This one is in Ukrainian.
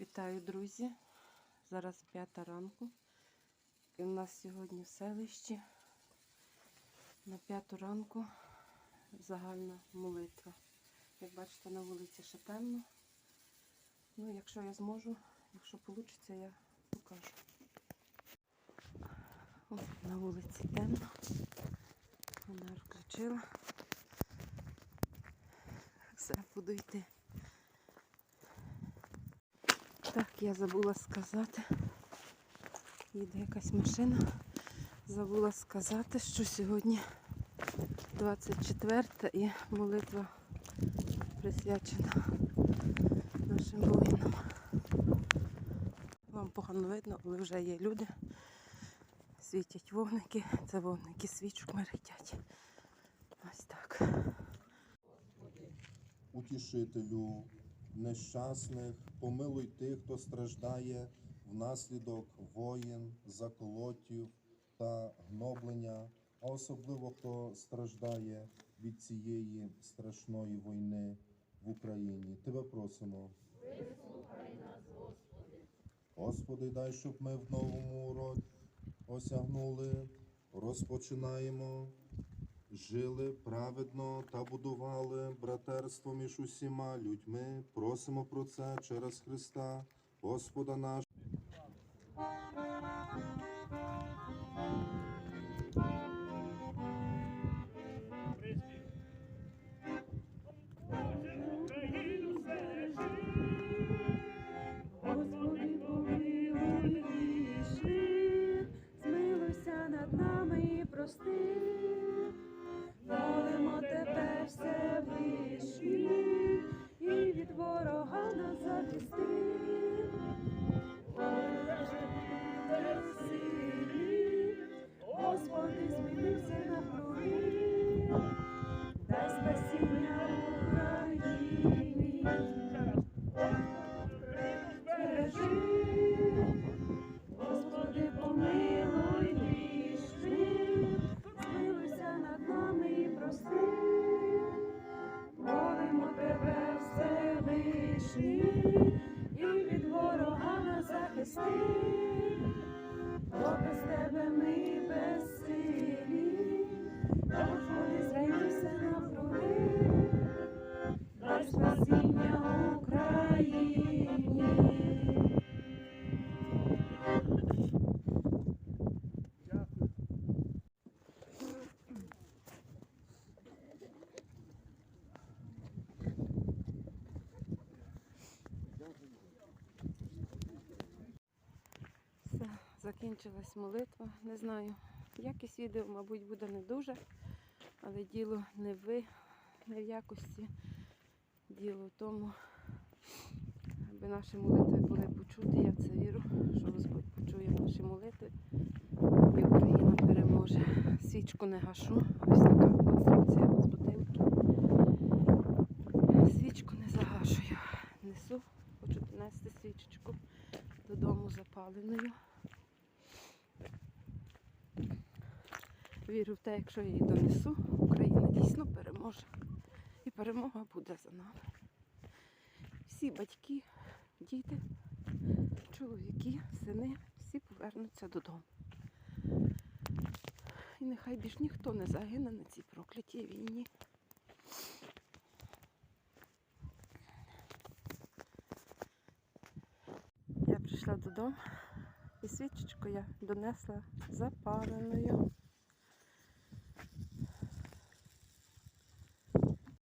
Вітаю, друзі! Зараз п'ята ранку. І у нас сьогодні в селищі на п'яту ранку загальна молитва. Як бачите, на вулиці ще темно. Ну, якщо я зможу, якщо вийде, я покажу. О, на вулиці темно. Вона включила. Все, буду йти. Так, я забула сказати. Їде якась машина. Забула сказати, що сьогодні 24 і молитва присвячена нашим воїнам. Вам погано видно, але вже є люди. Світять вогники. Це вогники свічок мерехтять. Ось так. утішителю нещасних, помилуй тих, хто страждає внаслідок воїн, заколотів та гноблення, а особливо хто страждає від цієї страшної війни в Україні. Тебе просимо. Господи, дай, щоб ми в новому році осягнули, розпочинаємо жили праведно та будували братерство між усіма людьми. Просимо про це через Христа, Господа нашого. Прости. Тебе, закінчилась молитва. Не знаю, якість відео, мабуть, буде не дуже, але діло не в, не в якості. Діло в тому, аби наші молитви були почуті. Я в це вірю, що Господь почує наші молитви і Україна переможе. Свічку не гашу. Ось така конструкція з бутилки. Свічку не загашую. Несу, хочу донести свічечку додому запаленою. Вірю в те, якщо я її донесу, Україна дійсно переможе. І перемога буде за нами. Всі батьки, діти, чоловіки, сини, всі повернуться додому. І нехай більш ніхто не загине на цій проклятій війні. Я прийшла додому і свічечку я донесла запаленою.